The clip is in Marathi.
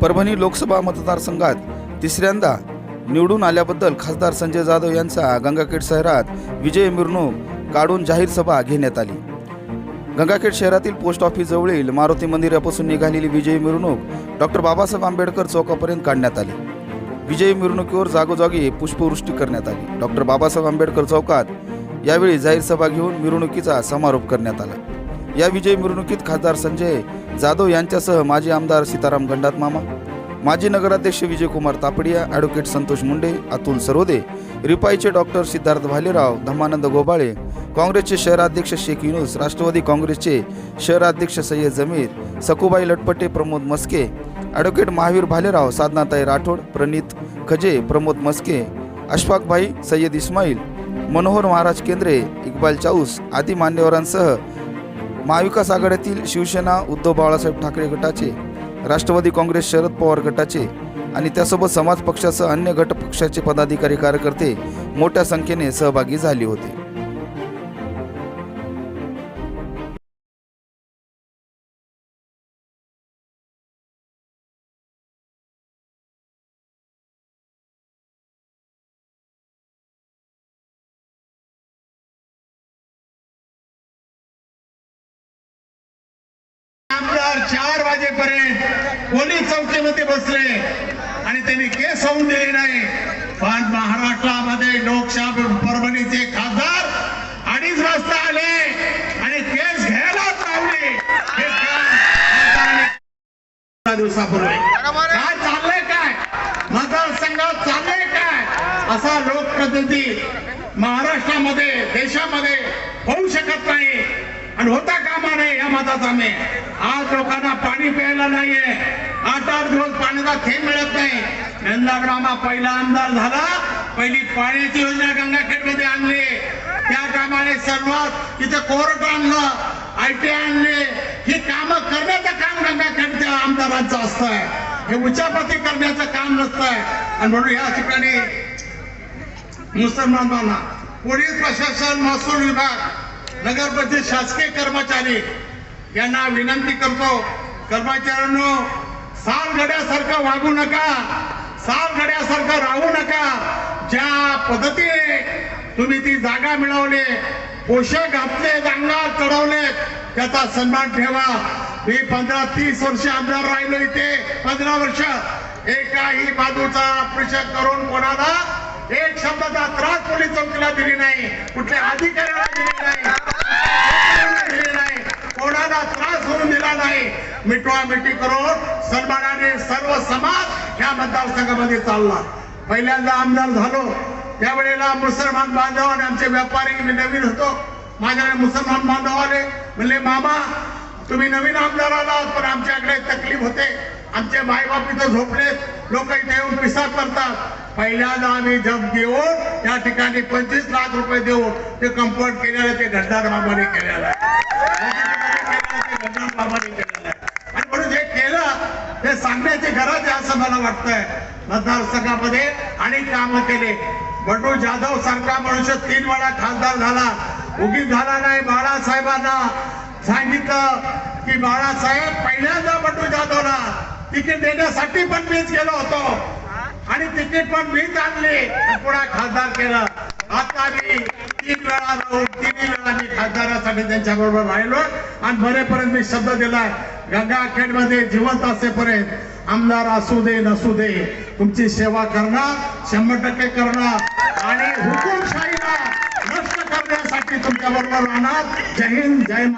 परभणी लोकसभा मतदारसंघात तिसऱ्यांदा निवडून आल्याबद्दल खासदार संजय जाधव यांचा गंगाखेड शहरात विजय मिरवणूक काढून जाहीर सभा घेण्यात आली. गंगाखेड शहरातील पोस्ट ऑफिस जवळील मारुती मंदिरापासून निघालेली विजयी मिरवणूक डॉक्टर बाबासाहेब आंबेडकर चौकापर्यंत काढण्यात आली. विजयी मिरवणुकीवर जागोजागी पुष्पवृष्टी करण्यात आली. डॉक्टर बाबासाहेब आंबेडकर चौकात यावेळी जाहीर सभा घेऊन मिरवणुकीचा समारोप करण्यात आला. या विजयी मिरवणुकीत खासदार संजय जाधव यांच्यासह माजी आमदार सीताराम गंडात मामा माजी नगराध्यक्ष विजयकुमार तापडिया ॲडव्होकेट संतोष मुंडे अतुल सरोदे रिपाईचे डॉक्टर सिद्धार्थ भालेराव धमानंद गोबाळे काँग्रेसचे शहराध्यक्ष शेख युनुस राष्ट्रवादी काँग्रेसचे शहराध्यक्ष सय्यद जमीर सकुबाई लटपटे प्रमोद मस्के ॲडव्होकेट महावीर भालेराव साधनाताई राठोड प्रणित खजे प्रमोद मस्के अशफाकभाई सय्यद इस्माईल मनोहर महाराज केंद्रे इक्बाल चाऊस आदी मान्यवरांसह महाविकास आघाडीतील शिवसेना उद्धव बाळासाहेब ठाकरे गटाचे राष्ट्रवादी काँग्रेस शरद पवार गटाचे आणि त्यासोबत समाज पक्षासह अन्य गटपक्षाचे पदाधिकारी कार्यकर्ते मोठ्या संख्येने सहभागी झाले होते. आमदार चार वाजेपर्यंत पोलीस चौकीमध्ये बसले आणि त्यांनी केस होऊन दिले नाही. पण महाराष्ट्रामध्ये लोकशाह परभणीचे खासदार अडीच वाजता आले आणि केस घ्यायला लावले दिवसापूर्वी. काय चाललंय काय? मतदारसंघात चाललंय काय? असा लोकप्रतिनिधी महाराष्ट्रामध्ये देशामध्ये होऊ शकत नाही. आणि होता कामा नये या मताचा मी आज लोकांना पाणी प्यायला नाहीये. आठ आठ दिवस पाण्याचा थेंब मिळत नाही. नंदाग्रामा पहिला आमदार झाला. पहिली पाण्याची योजना गंगाखेडमध्ये आणली. त्या कामाने सर्वात तिथे कोर्ट आणलं आय टी आणले. ही कामं करण्याचं काम गंगाखेडच्या आमदारांचं असतंय. हे उच्चापती करण्याचं काम नसतंय. आणि म्हणून या ठिकाणी मुसलमानांना पोलीस प्रशासन महसूल विभाग नगर परिषद शासकीय कर्मचारी यांना विनंती करतो कर्मचाऱ्यांनो सालगड्यासारखं वागू नका सालगड्यासारखं राहू नका. ज्या पद्धतीने तुम्ही ती जागा मिळवली पोषक घातले अंगात चढवले त्याचा सन्मान ठेवा. मी पंधरा तीस वर्ष आमदार राहिलो इथे पंधरा वर्ष. एकाही बाजूचा पृषक करून कोणाला एक शब्दाचा त्रास पोलीस चौकीला दिली नाही. कुठल्या अधिकाऱ्याला दिली नाही दिली नाही कोणाला त्रास होऊन दिला मिटवा मिटी करून सन्मानाने सर्व समाज ह्या मतदारसंघामध्ये चालला. पहिल्यांदा आमदार झालो. त्यावेळेला मुसलमान बांधव आणि आमचे व्यापारी मी नवीन होतो. माझ्याकडे मुसलमान बांधव आले म्हणले मामा तुम्ही नवीन आमदार आलात पण आमच्याकडे तकलीफ होते. आमचे मायबाप इथं झोपलेत. लोक इथे येऊन पिसा करतात. पहिल्यांदा आम्ही जप देऊन त्या ठिकाणी पंचवीस लाख रुपये देऊन ते कंपाऊंड केलेलं ते गद्दार बाबाने केलेलं आहे गद्दार बाबाने केलेलं आहे आणि म्हणून जे केलं ते सांगण्याची गरज आहे असं मला वाटतंय. मतदारसंघामध्ये अनेक काम केले. बंडू जाधव सारखा मनुष्य तीन वेळा खासदार झाला. उगीच झाला नाही बाळासाहेबांना. सांगितलं की बाळासाहेब पहिल्यांदा बंडू जाधवला तिकीट देण्यासाठी पण मीच गेलो होतो. आणि तिकीट पण मीच आणली. पुन्हा खासदार केलं. आता मी तीन वेळा राहून तिन्ही वेळा मी खासदारासाठी त्यांच्या बरोबर राहिलो. आणि बरेपर्यंत मी शब्द दिलाय. गंगाखेडमध्ये जिवंत असेपर्यंत. आमदार असू दे नसू दे तुमची सेवा करणार शंभर टक्के करणार. आणि हुकुमशाहीला नष्ट करण्यासाठी तुमच्या बरोबर राहणार. जय हिंद जय